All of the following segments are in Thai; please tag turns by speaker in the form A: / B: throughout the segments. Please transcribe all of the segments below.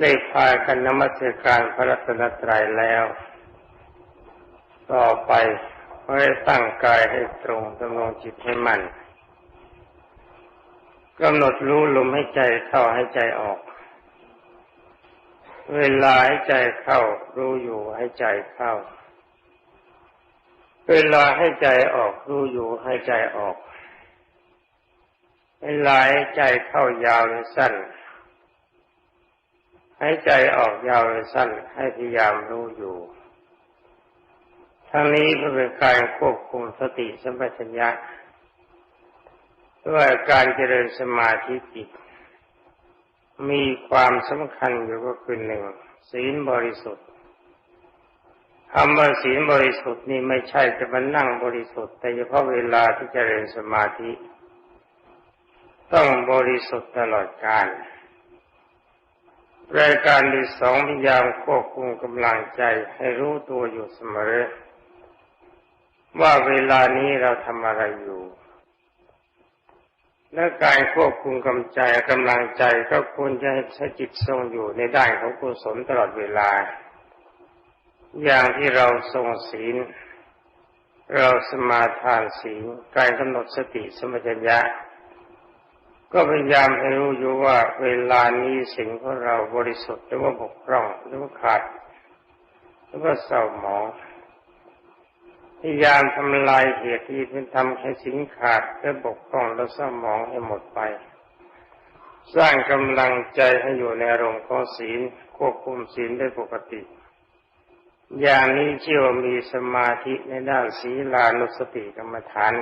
A: ได้พากันนมัสการพระรัตนตรัยแล้ว ต่อไปให้ตั้งกายให้ตรงดำรงจิตให้มั่นกำหนดรู้ลมให้ใจเข้าให้ใจออก เวลาให้ใจเข้า รู้อยู่ให้ใจเข้า เวลาให้ใจออก รู้อยู่ให้ใจออก เวลาให้ใจเข้ายาวหรือสั้น ให้ใจออกยาวหรือสั้นให้พยายามรู้อยู่ ทั้งนี้เพื่อเป็นการควบคุมสติสัมปชัญญะด้วยการเจริญสมาธิจิต มีความสำคัญอยู่ก็คือหนึ่งศีลบริสุทธิ์คำว่าศีลบริสุทธิ์นี่ไม่ใช่จะมานั่งบริสุทธิ์ แต่เฉพาะเวลาที่เจริญสมาธิ ต้องบริสุทธิ์ตลอดกาล รายการที่สองพยายามควบคุมกำลังใจให้รู้ตัวอยู่เสมอ ว่าเวลานี้เราทำอะไรอยู่ และการควบคุมกำใจกำลังใจก็ควรจะให้ใช้จิตทรงอยู่ในด้านของกุศลตลอดเวลา อย่างที่เราทรงศีล เราสมาทานศีลการกำหนดสติสมัญญะ ก็พยายามให้รู้อยู่ว่าเวลานี้สิ่งของเราบริสุทธิ์หรือว่าบกพร่องหรือว่าขาดหรือว่าเศร้าหมองพยายามทำลายเหตุที่เป็นทำให้สิ่งขาดและบกพร่องและเศร้าหมองให้หมดไป สร้างกำลังใจให้อยู่ในอารมณ์ของศีลควบคุมศีลได้ปกติ อย่างนี้เชื่อว่ามีสมาธิในด้านศีลานุสติกรรมฐาน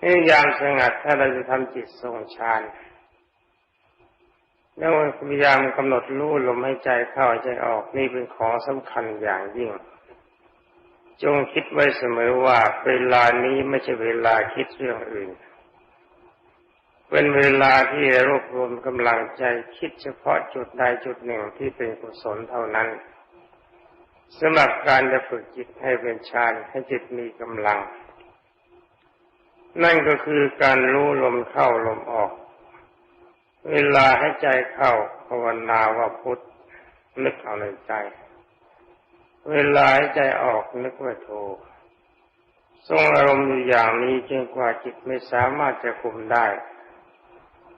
A: พยายามสงัดถ้าเราจะทำจิตทรงฌานแล้วพยายามกำหนดรู้ลมให้ใจเข้าใจออกนี่เป็นของสำคัญอย่างยิ่ง จงคิดไว้เสมอว่าเวลานี้ไม่ใช่เวลาคิดเรื่องอื่น เป็นเวลาที่รวบรวมกำลังใจคิดเฉพาะจุดใดจุดหนึ่งที่เป็นกุศลเท่านั้นสำหรับการจะฝึกจิตให้เป็นฌานให้จิตมีกำลัง นั่นก็คือการรู้ลมเข้าลมออก เวลาให้ใจเข้าภาวนาว่าพุทธนึกเอาในใจ เวลาให้ใจออกนึกว่าโททรงอารมณ์อยู่อย่างนี้จนกว่าจิตไม่สามารถจะคุมได้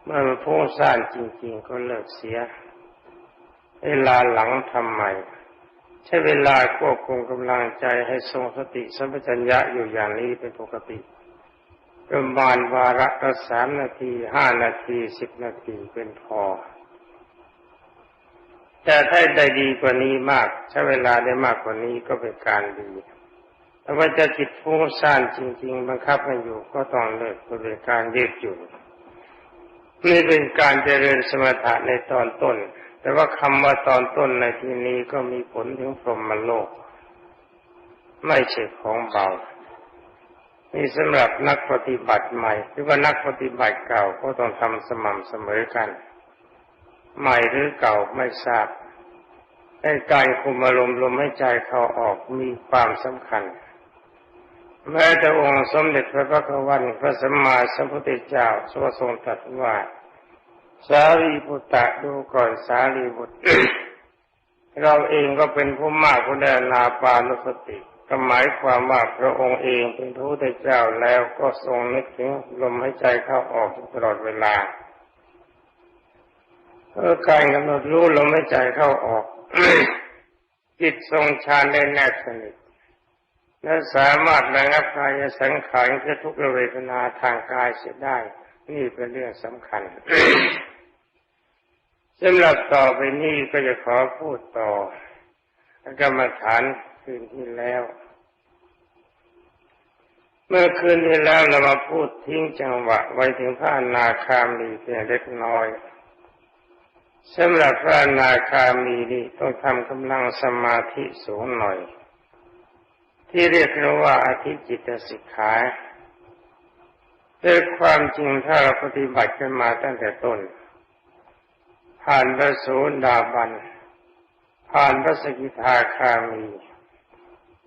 A: เมื่อมันพุ่งซ่านจริง ๆ ก็เลิกเสีย เวลาหลังทำใหม่ ใช้เวลาควบคุมกำลังใจให้ทรงสติสัมปชัญญะอยู่อย่างนี้เป็นปกติ ประมาณวาระละสามนาทีห้านาทีสิบนาทีเป็นพอ แต่ถ้าได้ดีกว่านี้มาก ใช้เวลาได้มากกว่านี้ก็เป็นการดีแต่ว่าจะจิตฟุ้งซ่านจริง ๆ บังคับมันอยู่ก็ต้องเลิกเป็นการยืดหยุ่นนี่เป็นการเจริญสมถะในตอนต้น แต่ว่าคำว่าตอนต้นในที่นี้ก็มีผลถึงพรหมโลก ไม่ใช่ของเบา นี่สำหรับนักปฏิบัติใหม่ หรือว่านักปฏิบัติเก่าก็ต้องทำสม่ำเสมอกัน ใหม่หรือเก่าไม่ทราบแต่การคุมอารมณ์ลมให้ใจเข้าออกมีความสำคัญ แม้แต่องค์สมเด็จพระพุทธวันพระสัมมาสัมพุทธเจ้าทรงตรัสว่าสารีบุตรดูก่อนสารีบุตร เราเองก็เป็นผู้มากผู้ได้นาปานุสติ ก็หมายความว่าพระองค์เองเป็นพระพุทธเจ้าแล้วก็ทรงนึกถึงลมหายใจเข้าออกตลอดเวลาเพื่อการกำหนดรู้ลมหายใจเข้าออกจิตทรงฌานได้แนบสนิทและสามารถระงับกายสังขารคือทุกเวทนาทางกายเสียได้ นี่เป็นเรื่องสำคัญสำหรับต่อไปนี้ก็จะขอพูดต่อกรรมฐานคืนที่แล้ว เมื่อคืนที่แล้วเรามาพูดทิ้งจังหวะไว้ถึงพระนาคามีเพียงเล็กน้อยสำหรับพระนาคามีนี่ต้องทำกำลังสมาธิสูงหน่อย ที่เรียกว่าอธิจิตสิกขาด้วยความจริงถ้าเราปฏิบัติกันมาตั้งแต่ต้น ผ่านพระโสดาบันผ่านพระสกิทาคามี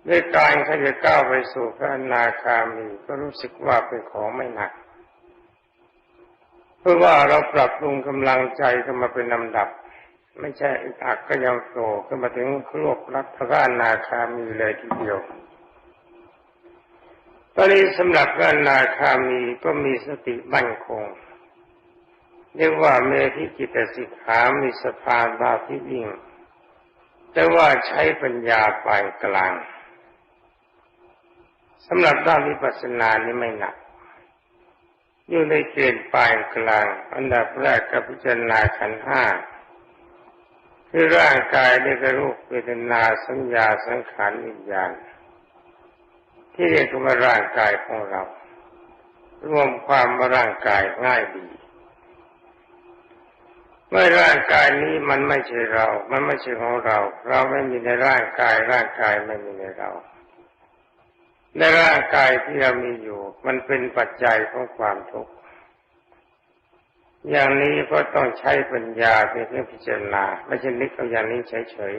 A: ด้วยการขยัก้าวไปสู่พระอนาคามีก็รู้สึกว่าเป็นของไม่หนัก เพราะว่าเราปรับปรุงกำลังใจกันมาเป็นลำดับ ไม่ใช่อึกอักก็ยังโผล่ขึ้นมาถึงโลกรักพระอนาคามีเลยทีเดียวตอนนี้สำหรับพระอนาคามีก็มีสติมั่นคงเรียกว่าเมธิจิตสิกขามีสภาบาที่ยิ่งแต่ว่าใช้ปัญญาปานกลาง สำหรับด้านวิปัสสนานี้ไม่หนัก อยู่ในเกณฑ์ปลานกลาง อันดับแรกกับพิจารณาขันห้าคือร่างกายได้กระรูปเวทนาสัญญาสังขารวิญญาณ ที่เรียกว่าร่างกายของเรา รวมความว่าร่างกายง่ายดีเมื่อร่างกายนี้มันไม่ใช่เรา มันไม่ใช่ของเรา เราไม่มีในร่างกาย ร่างกายไม่มีในเรา ในร่างกายที่เรามีอยู่ มันเป็นปัจจัยของความทุกข์ อย่างนี้ก็ต้องใช้ปัญญาเป็นเครื่องพิจารณา ไม่ใช่นึกเอาอย่างนี้เฉย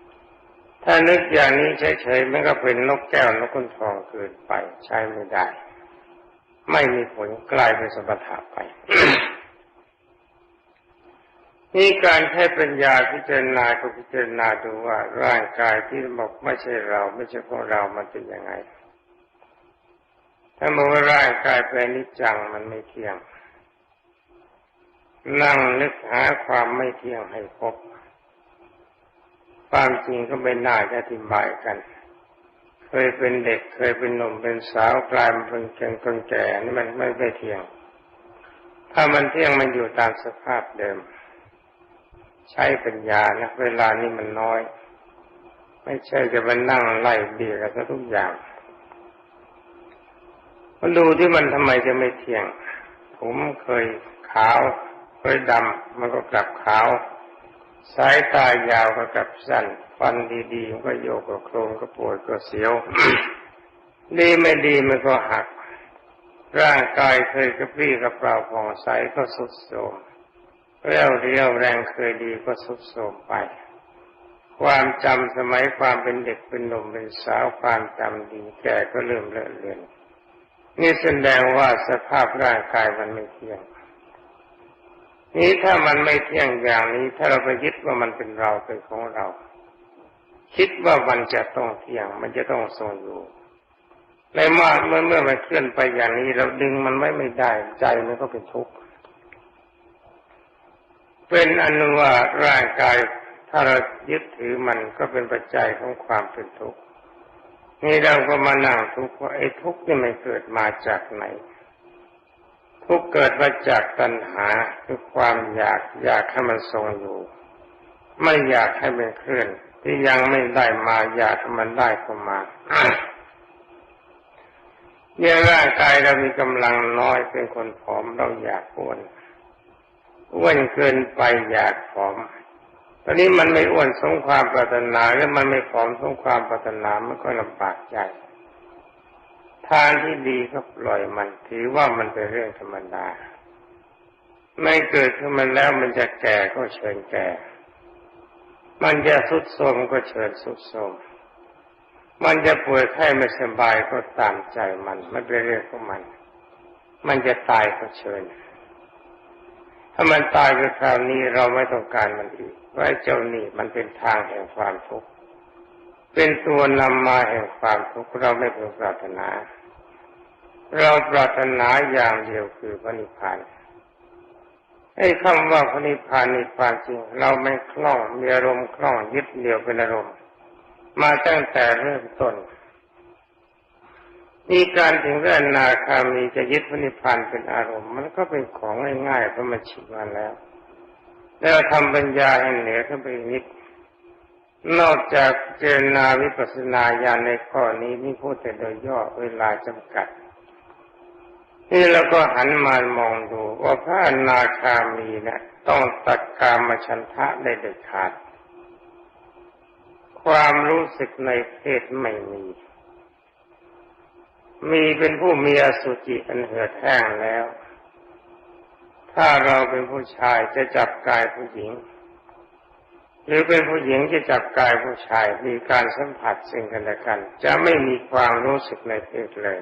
A: ๆ ถ้านึกอย่างนี้เฉยๆ มันก็เป็นนกแก้วนกขุนทองเกินไป ใช้ไม่ได้ ไม่มีผลกลายเป็นสมถะไป นี่การใช้ปัญญาพิจารณาก็พิจารณาดูว่าร่างกายที่บอกไม่ใช่เราไม่ใช่ของเรามันเป็นยังไง ถ้าบอกว่าร่างกายเป็นนิจจังมันไม่เที่ยง นั่งนึกหาความไม่เที่ยงให้พบ ความจริงก็ไม่น่าจะอธิบายกัน เคยเป็นเด็กเคยเป็นหนุ่มเป็นสาวกลายมาเป็นเกงคนแก่นี่มันไม่ได้เที่ยง ถ้ามันเที่ยงมันอยู่ตามสภาพเดิม ใช้ปัญญานะเวลานี้มันน้อย ไม่ใช่จะมานั่งไล่เบียกันทุกอย่างมันดูที่มันทำไมจะไม่เที่ยง ผมเคยขาวเคยดำมันก็กลับขาว สายตายาวก็กลับสั้น ฟันดีๆมันก็โยกก็โครงก็ปวดก็เสียวดีไม่ดีมันก็หัก ร่างกายเคยกระปรี้กระเปร่าผ่องใสก็สุดโทรม เรี่ยวเรียวแรงเคยดีก็สุดโทรมไป ความจำสมัยความเป็นเด็กเป็นหนุ่มเป็นสาวความจำดีแก่ก็เริ่มเลอะเลือนนี่แสดงว่าสภาพร่างกายมันไม่เที่ยง นี้ถ้ามันไม่เที่ยงอย่างนี้ ถ้าเราไปยึดว่ามันเป็นเราเป็นของเรา คิดว่ามันจะต้องเที่ยง มันจะต้องทรงอยู่ในมื่อเมื่อเมื่อมันเคลื่อนไปอย่างนี้ เราดึงมันไว้ไม่ได้ใจมันก็เป็นทุกข์ เป็นอนุว่าร่างกายถ้าเรายึดถือมันก็เป็นปัจจัยของความเป็นทุกข์นี่เราก็มานั่งทุกข์ว่าไอ้ทุกข์นี่มันเกิดมาจากไหน ทุกข์เกิดมาจากตัณหาคือความอยากอยากให้มันทรงอยู่ ไม่อยากให้มันเคลื่อน ที่ยังไม่ได้มาอยากให้มันได้เข้ามาเนี่ยร่างกายเรามีกำลังน้อยเป็นคนผอมเราอยากอ้วน อ้วนเกินไปอยากผอม ตอนนี้มันไม่อ้วนสงความปรารถนาแล้วมันไม่ผอมสงความปรารถนามันก็ลำบากใจทางที่ดีก็ปล่อยมันถือว่ามันเป็นเรื่องธรรมดา ไม่เกิดขึ้นมาแล้วมันจะแก่ก็เชิญแก่ มันจะสุดโทมก็เชิญสุดโทมมันจะป่วยไข้ไม่สบายก็ตามใจมันไม่เป็นเรื่องของมัน มันจะตายก็เชิญ ถ้ามันตายไปคราวนี้เราไม่ต้องการมันอีกว่าเจ้านี่มันเป็นทางแห่งความทุกข์เป็นตัวนำมาแห่งความทุกข์เราไม่ปรารถนา เราปรารถนาอย่างเดียวคือพระนิพพานไอ้คำว่าพระนิพพานนี่ความจริง เราไม่คล่องมีอารมณ์คล่องยึดเดียวเป็นอารมณ์ มาตั้งแต่เริ่มต้น มีการถึงเรื่องนาคามีจะยึดพระนิพพานเป็นอารมณ์ มันก็เป็นของง่ายๆเพราะมันชิดมาแล้ว แล้วทำปัญญาให้เหนือขึ้นไปนิดนอกจากเจรนาวิปัสนาญาณในข้อนี้นี่พูดแต่โดยย่อเวลาจำกัด นี่เราก็หันมามองดู ว่าพระอนาคามีเนะี่ยต้องตัดกามชันทะได้เด็ดขาด ความรู้สึกในเพศไม่มี มีเป็นผู้มีอสุจิอันเหือดแห้งแล้ว ถ้าเราเป็นผู้ชายจะจับกายผู้หญิง หรือเป็นผู้หญิงจะจับกายผู้ชายมีการสัมผัสสิ่งกันและกัน จะไม่มีความรู้สึกในเพศเลย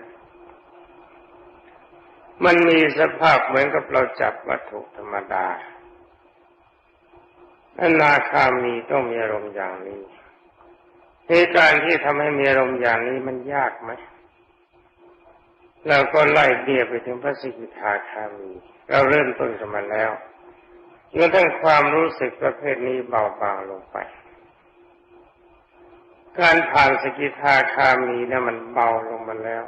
A: มันมีสภาพเหมือนกับเราจับวัตถุธรรมดาอนาคามีต้องมีอารมณ์อย่างนี้เหตุการที่ทำให้มีอารมณ์อย่างนี้มันยากไหม เราก็ไล่เบียไปถึงพระสิกิทาคามี เราเริ่มต้นกันมาแล้วจนทั้งความรู้สึกประเภทนี้เบาบางลงไป การผ่านสกิทาคามีนะมันเบาลงมาแล้ว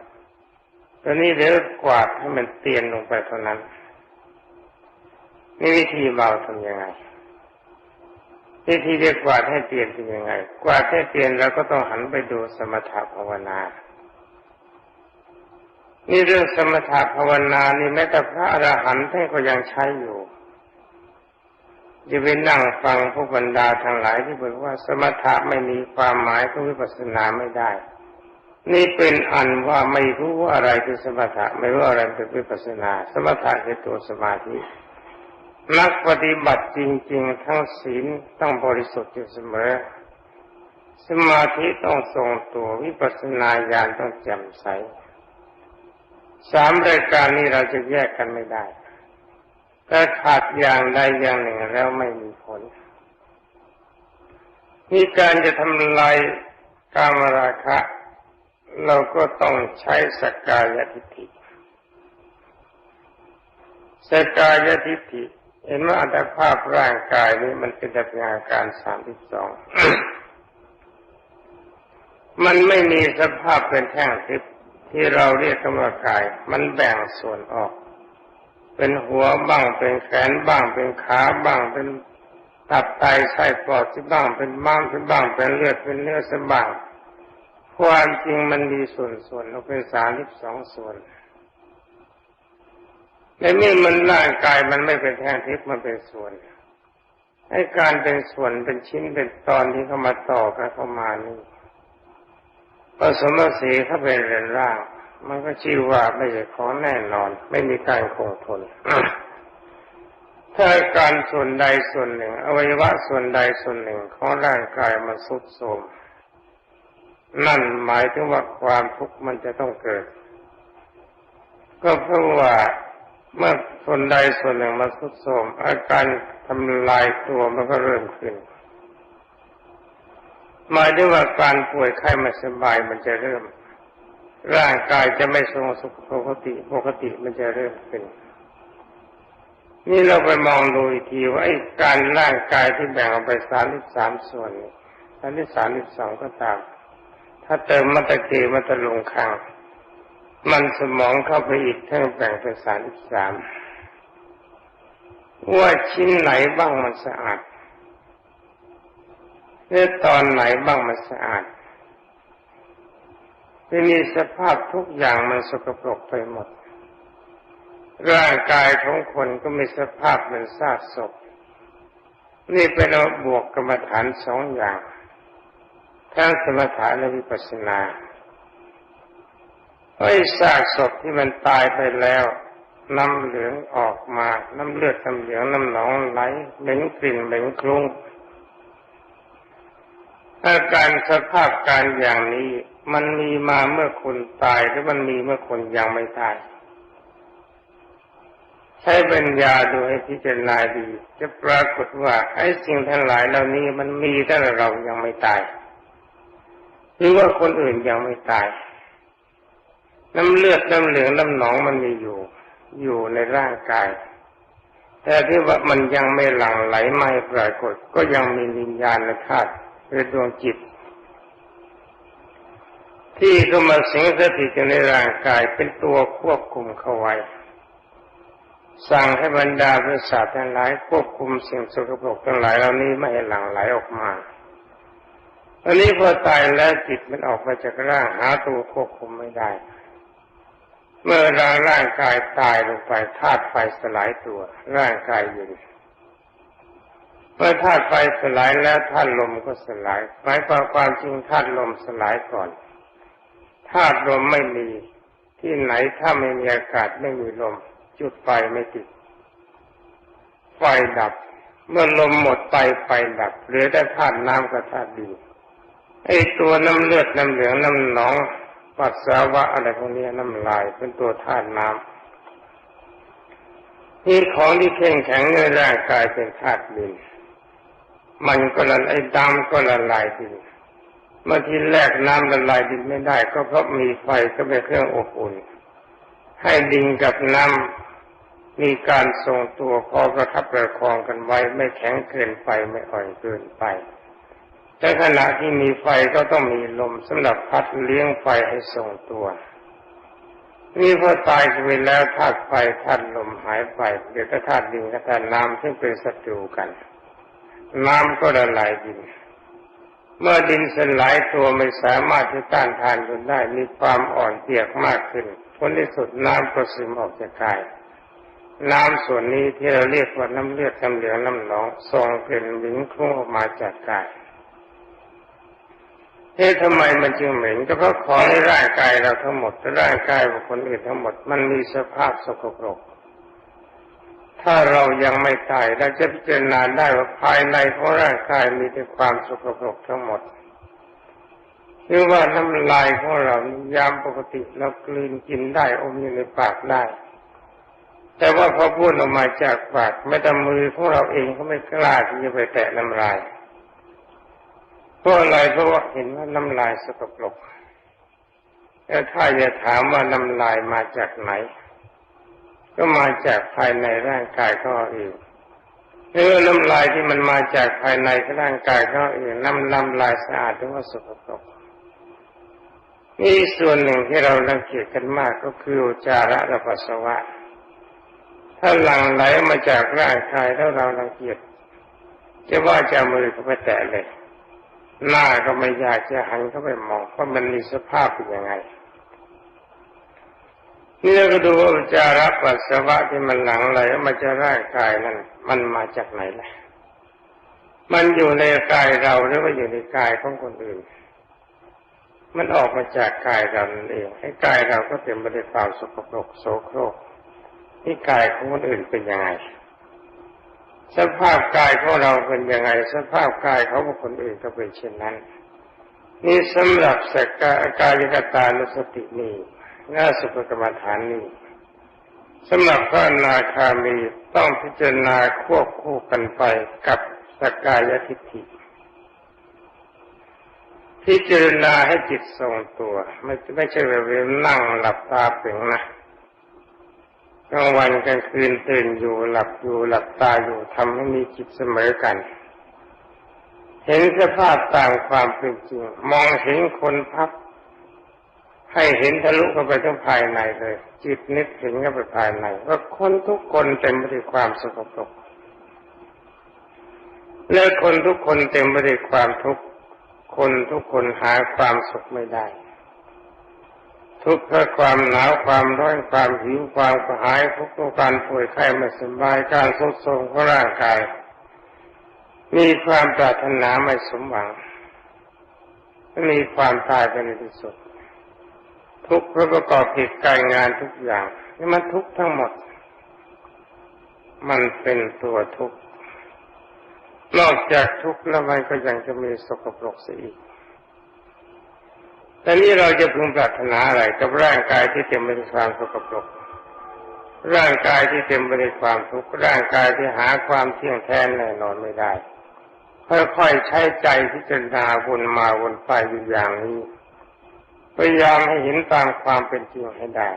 A: ตอนนี้เดี๋ยวกวาดให้มันเตียนลงไปเท่านั้นนี่วิธีเบาทำยังไง วิธีเรียกกวาดให้เตียนเป็นยังไง กวาดให้เตียนเราก็ต้องหันไปดูสมถะภาวนา นี่เรื่องสมถะภาวนานี่แม้แต่พระอรหันต์ท่านก็ยังใช้อยู่จะไปนั่งฟังพวกบรรดาทั้งหลายที่บอกว่าสมถะไม่มีความหมายก็วิปัสสนาไม่ได้ นี่เป็นอันว่าไม่รู้ว่าอะไรคือสมถะไม่รู้อะไรเป็นวิปัสสนา สมถะคือตัวสมาธินักปฏิบัติจริง ๆ ทั้งศีลต้องบริสุทธิ์อยู่เสมอ สมาธิต้องทรงตัววิปัสสนาญาณต้องแจ่มใส สามรายการนี้เราจะแยกกันไม่ได้ถ้าขาดอย่างใดอย่างหนึ่งแล้วไม่มีผลนี่การจะทำลายกามราคะ เราก็ต้องใช้สกกายทิฏฐิสกกายทิฏฐิเห็นว่าอัตภาพร่างกายนี้มันเป็นแต่อาการสามที่สองมันไม่มีสภาพเป็นแท่งทิพย์ ที่เราเรียกกรรมกาย มันแบ่งส่วนออก เป็นหัวบ้างเป็นแขนบ้างเป็นขาบ้างเป็นตับไตไส้ปอดที่บ้างเป็นม้ามที่บ้างเป็นเลือดเป็นเนื้อสบ้างความจริงมันมีส่วนส่วนเราเป็นสามสิบสองส่วนในนี่มันร่างกายมันไม่เป็นแท่งทิพย์มันเป็นส่วนให้การเป็นส่วนเป็นชิ้นเป็นตอนที่เข้ามาต่อกันเข้ามานี่ ผสมสีเข้าเป็นเรือนร่าง มันก็ชื่อว่าไม่ใช่ของแน่นอน ไม่มีการคงทนถ้าการส่วนใดส่วนหนึ่ง อวัยวะส่วนใดส่วนหนึ่งของร่างกายมันสุดโทรมนั่นหมายถึงว่าความทุกข์มันจะต้องเกิด ก็เพราะว่าเมื่อส่วนใดส่วนหนึ่งมันสุดโทรมอาการทำลายตัวมันก็เริ่มขึ้น หมายถึงว่าการป่วยไข้ไม่สบายมันจะเริ่ม ร่างกายจะไม่ทรงสุขปกติปกติมันจะเริ่มเป็นนี่เราไปมองดูอีกทีว่าไอ้การร่างกายที่แบ่งออกไปสามสิบสามส่วนสามสิบสามสิบสองก็ตาม ถ้าเติมมัตะเกมัตะลงคางมันสมองเข้าไปอีกทั้งแบ่งเป็นสามสิบสามว่าชิ้นไหนบ้างมันสะอาด เรือตอนไหนบ้างมันสะอาดที่มีสภาพทุกอย่างมันสกปรกไปหมด ร่างกายของคนก็มีสภาพเป็นซากศพ นี่เป็นบวกกรรมฐานสองอย่าง ทั้งสมถะและวิปัสสนาไอ้ซากศพที่มันตายไปแล้วน้ำเหลืองออกมา น้ำเลือดน้ำเหลืองน้ำหนองไหลเหม็นกลิ่นเหม็นคลุ้ง อาการสภาพการอย่างนี้มันมีมาเมื่อคนตายหรือมันมีเมื่อคนยังไม่ตาย ใช้ปัญญาดูให้พิจารณาดี จะปรากฏว่าไอ้สิ่งทั้งหลายเหล่านี้มันมีแต่เรายังไม่ตาย หรือว่าคนอื่นยังไม่ตาย น้ำเลือดน้ำเหลืองน้ำหนองมันมีอยู่ อยู่ในร่างกาย แต่ที่ว่ามันยังไม่หลั่งไหลไม่ปรากฏ ก็ยังมีวิญญาณในธาตุ หรือดวงจิต ที่เข้ามาสิงสถิตในร่างกายเป็นตัวควบคุมเขาไว้ สั่งให้บรรดาประสาททั้งหลายควบคุมสิ่งสกปรกทั้งหลายเหล่านี้ไม่ให้หลั่งไหลออกมาอันนี้พอตายแล้วจิตมันออกมาจากร่างหาตัวควบคุมไม่ได้ เมื่อร่างร่างกายตายลงไปธาตุไฟสลายตัว ร่างกายเย็น เมื่อธาตุไฟสลายแล้วธาตุลมก็สลายหมายความความจริงธาตุลมสลายก่อนธาตุลมไม่มีที่ไหนถ้าไม่มีอากาศไม่มีลม จุดไฟไม่ติด ไฟดับ เมื่อลมหมดไปไฟดับเหลือแต่ธาตุน้ำกับธาตุดินไอ้ตัวน้ำเลือดน้ำเหลืองน้ำหนองปัสสาวะอะไรพวกนี้น้ำลายเป็นตัวธาตุน้ำนี่ของที่แข็งแข็งในร่างกายเป็นธาตุดิน มันก็ละไอ้ดำก็ละลายดินเมื่อทีแรกน้ำละลายดินไม่ได้ ก็เพราะมีไฟก็เป็นเครื่องอบอุ่น ให้ดินกับน้ำมีการทรงตัวพอประทับประคองกันไว้ ไม่แข็งเกินไปไม่อ่อนเกินไปแต่ขณะที่มีไฟก็ต้องมีลมสำหรับพัดเลี้ยงไฟให้ทรงตัวนี่พอตายไปแล้วธาตุไฟธาตุลมหายไปเดี๋ยวก็ธาตุดินกับธาตุน้ำซึ่งเป็นศัตรูกัน น้ำก็ละลายดิน เมื่อดินสลายตัวไม่สามารถที่ต้านทานจนได้มีความอ่อนเปียกมากขึ้นผลที่สุดน้ำก็ซึมออกจากกาย น้ำส่วนนี้ที่เราเรียกว่าน้ำเลือดน้ำเหลืองน้ำหนองส่งกลิ่นหมิ่นคลุ้งออกมาจากกายเอ๊ะทำไมมันจึงเหม็นก็เพราะของในร่างกายเราทั้งหมดร่างกายของคนอื่นทั้งหมด มันมีสภาพสกปรก ถ้าเรายังไม่ตายเราจะพิจารณาได้ว่าภายในของร่างกายมีแต่ความสกปรกทั้งหมดหรือว่าน้ำลายของเรายามปกติเรากลืนกินได้อมอยู่ในปากได้ แต่ว่าพอพูดออกมาจากปากไม่แต่มือของเราเองก็ไม่กล้าที่จะไปแตะน้ำลายเพราะอะไรเพราะว่าเห็นว่าน้ำลายสกปรกแล้วถ้าจะถามว่าน้ำลายมาจากไหน ก็มาจากภายในร่างกายเขาเองเนื้อน้ำลายที่มันมาจากภายในร่างกายเขาเองน้ำน้ำลายสะอาดหรือว่าสกปรกนี่ส่วนหนึ่งที่เราลังเกียจกันมากก็คือจาระและปัสสาวะ ถ้าหลั่งไหลมาจากร่างกายแล้วเราลังเกียจจะว่าจะมือเขาไปแตะเลย หน้าก็ไม่อยากจะหันเข้าไปมองว่ามันมีสภาพเป็นยังไง นี่เราก็ดูว่าจาระปัสสาวะที่มันหลังไหลมาจากร่างกายนั้นมันมาจากไหนล่ะ มันอยู่ในกายเราหรือว่าอยู่ในกายของคนอื่น มันออกมาจากกายเรานั่นเองให้กายเราก็เต็มไปด้วยความสกปรกโสโครกที่กายของคนอื่นเป็นยังไง สภาพกายของเราเป็นยังไง สภาพกายของบุคคลอื่นก็เป็นเช่นนั้น นี่สำหรับสกากายกตานุสตินี้ น่าสุภกรรมฐานนี้สำหรับพระนาคามีต้องพิจารณาควบคู่กันไปกับสกายทิฏฐิพิจารณาให้จิตทรงตัว ไม่ไม่ใช่แบบนั่งหลับตาเปล่งนะกลางวันกลางคืนตื่นอยู่หลับอยู่หลับตาอยู่ทำให้มีจิตเสมอกัน เห็นสภาพตามความเป็นจริง มองเห็นคนพับ ให้เห็นทะลุเข้าไปทั้งภายในเลย จิตนึกถึงเข้าไปภายในว่าคนทุกคนเต็มไปด้วยความสกปรกและคนทุกคนเต็มไปด้วยความทุกข์คนทุกคนหาความสุขไม่ได้ ทุกข์เพราะความหนาวความร้อนความหิวความกระหายทุกข์เพราะการป่วยไข้ไม่สบายการทุดโทรมของร่างกาย มีความปรารถนาไม่สมหวังมีความตายเป็นที่สุด ทุกข์เพราะประกอบกิจการงานทุกอย่างนี่มันทุกข์ทั้งหมด มันเป็นตัวทุกข์นอกจากทุกข์แล้วมันก็ยังจะมีสกปรกเสียอีกแต่นี้เราจะพึงปรารถนาอะไรกับร่างกายที่เต็มไปด้วยความสกปรก ร่างกายที่เต็มไปด้วยความทุกข์ร่างกายที่หาความเที่ยงแท้แน่นอนไม่ได้ค่อยๆใช้ใจพิจารณาวนมาวนไปอยู่อย่างนี้ พยายามให้เห็นตามความเป็นจริงให้ได้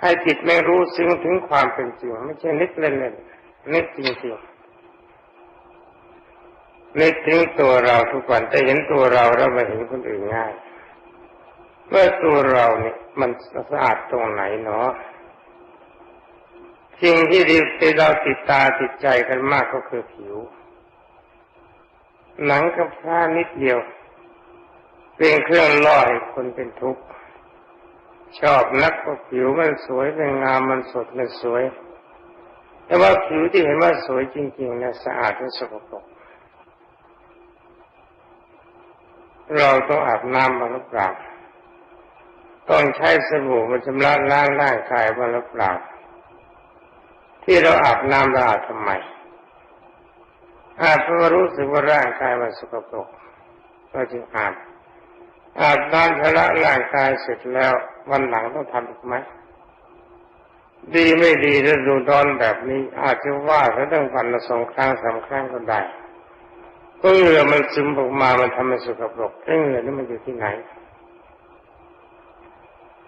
A: ให้จิตไม่รู้ซึ้งถึงความเป็นจริงไม่ใช่นึกเล่นๆนึกจริงๆนึกถึงตัวเราทุกวันแต่เห็นตัวเราแล้วไม่เห็นคนอื่นง่ายเมื่อตัวเราเนี่ยมันสะอาดตรงไหนเนาะสิ่งที่ที่เราติดตาติดใจกันมากก็คือผิว หนังกับผ้านิดเดียว เป็นเครื่องล่อให้คนเป็นทุกข์ชอบนักก็ผิวมันสวยเป็นงามมันสดมันสวย แต่ว่าผิวที่เห็นว่าสวยจริงๆนะสะอาดและสกปรกเราต้องอาบน้ำมาหรือเปล่าต้องใช้สบู่มาชำระล้างร่างกายมาหรือเปล่าที่เราอาบน้ำเราอาบทำไมอาบเพราะรู้สึกว่าร่างกายมันสกปรกก็จึงอาบ อาบน้ำชำระร่างกายเสร็จแล้ว วันหลังต้องทำอีกไหมดีไม่ดีถ้าดูดอนแบบนี้ อาจจะว่าถ้าต้องวันละสองครั้งสามครั้งก็ได้ก็เหงื่อมันซึมออกมามันทำให้สกปรกเหงื่อนี่มันอยู่ที่ไหน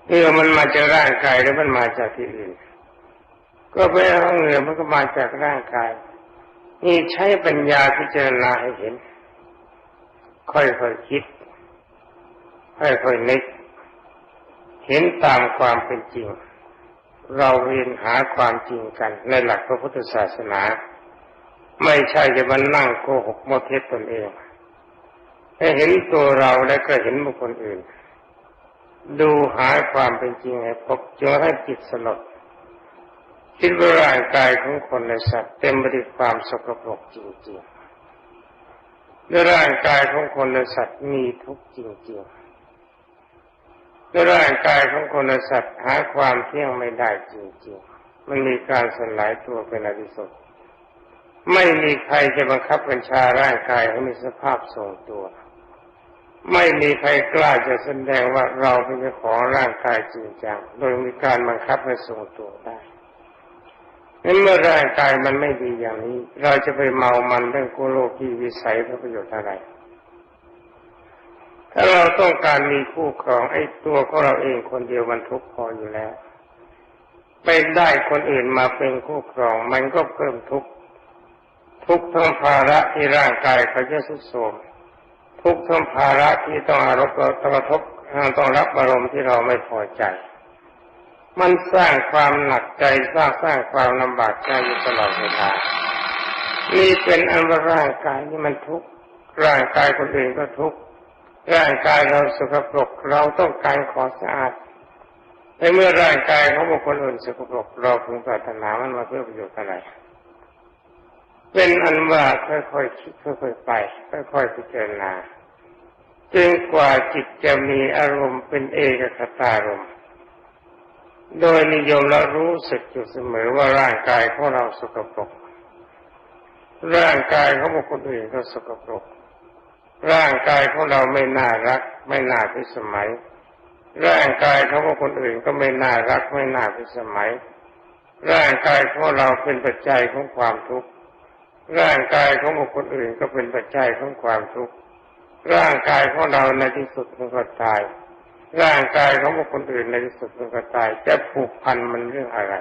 A: เหงื่อมันมาจากร่างกายหรือมันมาจากที่อื่น ก็ไปเอาเหงื่อมันก็มาจากร่างกาย นี่ใช้ปัญญาพิจารณาให้เห็น ค่อยๆคคิด ค่อยนึก เห็นตามความเป็นจริง เราเรียนหาความจริงกันในหลักพระพุทธศาสนา ไม่ใช่จะมานั่งโกหกโมเทศตนเองให้เห็นตัวเราแล้วก็เห็นบุคคลอื่น ดูหาความเป็นจริงให้พบจนให้จิตสลดคิดว่าร่างกายของคนในสัตว์เต็มไปด้วยความสกปรกจริงๆและร่างกายของคนในสัตว์มีทุกข์จริงๆ และร่างกายของคนสัตว์หาความเที่ยงไม่ได้จริงๆ มันมีการสลายตัวเป็นอดิสดไม่มีใครจะบังคับบัญชาร่างกายให้มีสภาพทรงตัว ไม่มีใครกล้าจะแสดงว่าเราเป็นเจ้าของร่างกายจริงจัง โดยมีการบังคับให้ทรงตัวได้นั้นเมื่อร่างกายมันไม่ดีอย่างนี้ เราจะไปเมามันเรื่องโกโลกีวิสัยเพื่อประโยชน์อะไร ถ้าเราต้องการมีคู่ครองไอ้ตัวของเราเองคนเดียวมันทุกข์พออยู่แล้วไปได้คนอื่นมาเป็นคู่ครอง มันก็เพิ่มทุกข์ทุกทั้งภาระที่ร่างกายเขาจะสุดโทมทุกทั้งภาระที่ต้องอารมณ์ต้องกระทบต้องรับอารมณ์ที่เราไม่พอใจ มันสร้างความหนักใจสร้างสร้างความลำบากใจอยู่ตลอดเวลานี่เป็นอันว่าร่างกายนี่มันทุกข์ร่างกายคนอื่นก็ทุกข์ ร่างกายเราสกปรกเราต้องการขอสะอาดในเมื่อร่างกายของบุคคลอื่นสกปรกเราพึงปรารถนามันมาเพื่อประโยชน์อะไร เป็นอันว่าค่อยๆคิดค่อยๆไปค่อยๆพิจารณาจึงกว่าจิตจะมีอารมณ์เป็นเอกคตารมณ์โดยนิยมและรู้สึกอยู่เสมอว่าร่างกายของเราสกปรก ร่างกายของบุคคลอื่นก็สกปรก ร่างกายของเราไม่น่ารัก ไม่น่าพิสมัย ร่างกายของคคลอื่นก็ไม่น่ารัก ไม่น่าพิสมัย ร่างกายของเราเป็นปัจจัยของความทุกข์ร่างกายของบุคคลอื่นก็เป็นปัจจัยของความทุกข์ร่างกายของเราในที่สุดมันก็ตาย ร่างกายของบุคคลอื่นในที่สุดมันก็ตาย จะผูกพันมันเรื่องอะไร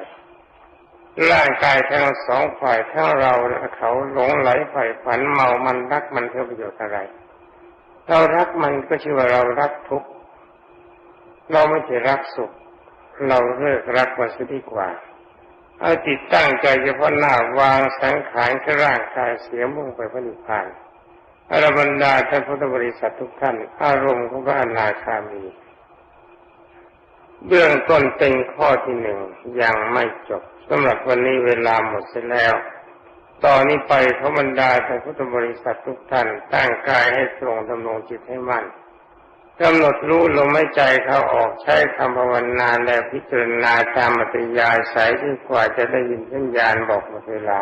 A: ร่างกายทั้งสองฝ่ายทั้งเราและเขาหลงไหลฝ่ายฝันเมามันรักมันเพื่อประโยชน์อะไร เรารักมันก็ชื่อว่าเรารักทุกข์เราไม่ใช่รักสุข เราเลิกรักมันซะดีกว่า เอาจิตตั้งใจเฉพาะหน้าวางสังขารแค่ร่างกายเสียมุ่งไปพระนิพพานอรบรรดาท่านพุทธบริษัททุกท่าน อารมณ์ของพระอนาคามี เบื้องต้นเป็นข้อที่หนึ่งยังไม่จบสำหรับวันนี้เวลาหมดเสียแล้ว ตอนนี้ไปพระบรรดาท่านพุทธบริษัททุกท่านตั้งกายให้ตรงดำรงจิตให้มั่นกำหนดรู้ลมหายใจเขาออกใช้คำภาวนาและพิจารณาตามมัตยาสายที่กว่าจะได้ยินสัญญาณบอกหมดเวลา